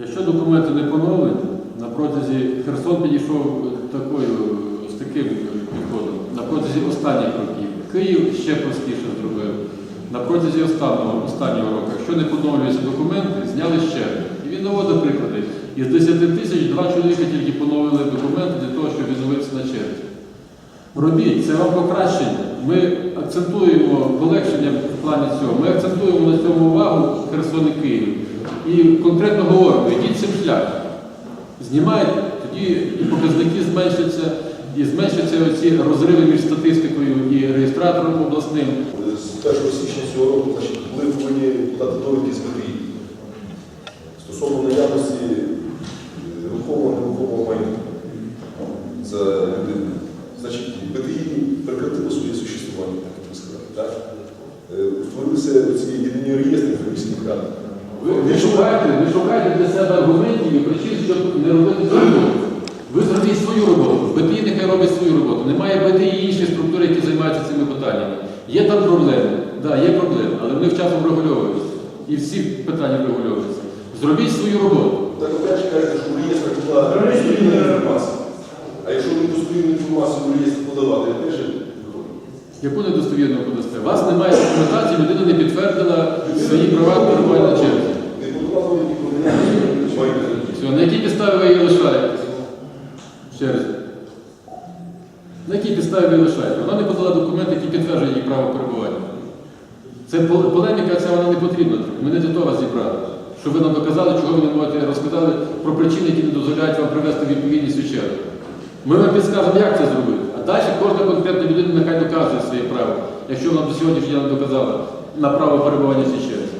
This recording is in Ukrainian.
Якщо документи не поновлені, на протязі Херсон підійшов такою, з таким підходом, на протязі останніх років. Київ ще простіше зробив. На протязі останнього, останнього року, якщо не поновлюються документи, зняли ще. І він наводив приклади. Із 10 тисяч два чоловіка тільки поновили документи для того, щоб відновитися на черзі. Робіть, це вам покращення. Ми акцентуємо полегшення в плані цього. Ми акцентуємо на цьому увагу Херсон і Київ. І конкретно говоримо, йдіть цим шляхом. Знімайте, тоді і показники зменшаться, і зменшаться оці розриви між статистикою і реєстратором обласним. З 1 січня цього року були повинні подати довідки з БТІ стосовно наявності е, рухомого нерухомого майна за людину. Значить, БТІ прекратило своє существування, так як ви сказали. Так? Е, ці єдині реєстри міських рад. Ви не шукайте, не шукайте для себе аргументів і причин, щоб не робити свою роботу. Ви зробіть свою роботу. БТІ нехай робить свою роботу. Немає БТІ і інші структури, які займаються цими питаннями. Є там проблеми, так, є проблеми, але вони вчасно врегульовуються. І всі питання врегульовуються. Зробіть свою роботу. Так опять же кажете, що в реєстрах була достовірна інформація. А якщо не достовірну інформацію в подавати, опять же, Яку недостовірну подасте? У вас немає документації, людина не підтвердила свої права перебування на черзі. не подавали ні про наявність майна. Все, на якій підставі ви її лишаєте? Ще раз. На якій підставі її? Вона не подала документи, які підтверджують її право перебування. Це пол- полеміка, ця вона не потрібна. Ми не для того зібрали. Щоб ви нам доказали, чого ви не можете розказали про причини, які не дозволяють вам привести відповідність у чергу. Ми вам підскажемо, як це зробити. А далі кожна конкретна людина нехай доказує своє право, якщо вона до сьогоднішнього дня не доказала на право перебування в.